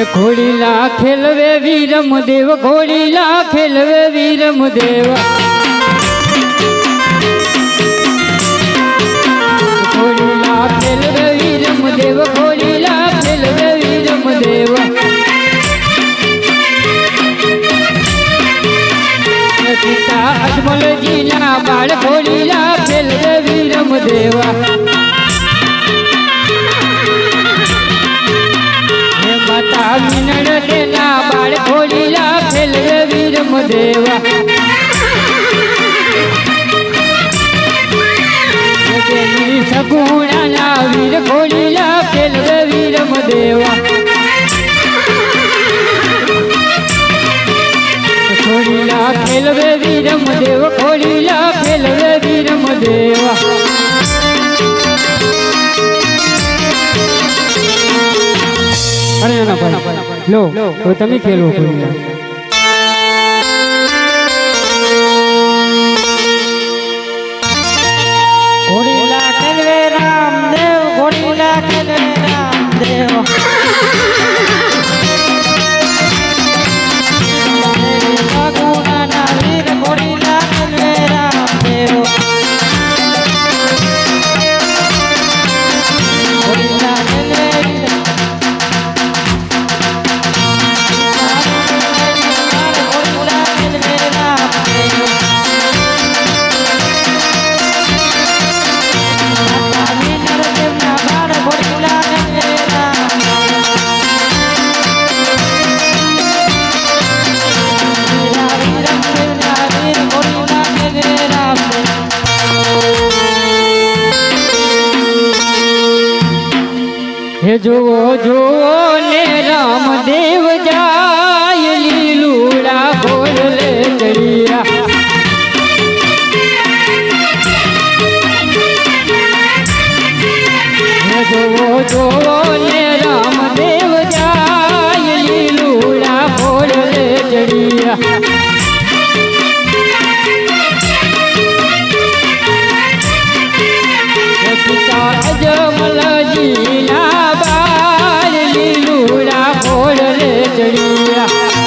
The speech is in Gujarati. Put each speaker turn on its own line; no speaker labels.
એ ઘોડીલા ખેલવે વીરમદેવ ઘોડીલા ખેલવે વીરમદેવ. ઘોડીલા ખેલવે વીરમ દેવ ઘોડીલા ખેલવે વીરમદેવ. પિતા અજમલજીના બાળ ઘોડીલા ખેલવે વીરમ વીરમ દેવા. બેની સગુણાના વીર ઘોડીલા ખેલવે વીરમ દેવા ઘોડીલા ખેલવે વીરમ દેવ ઘોડીલા ખેલવે વીરમ દેવા અરે ના ભાઈ, લો, હવે તમે ખેલો
રામદેવ હે જુઓ જુઓ ને રામદેવ જાય, લીલુડા બોલે ચડિયા.
હે જુઓ જુઓ ને રામદેવ જાય, લીલુડા બોલે ચડિયા.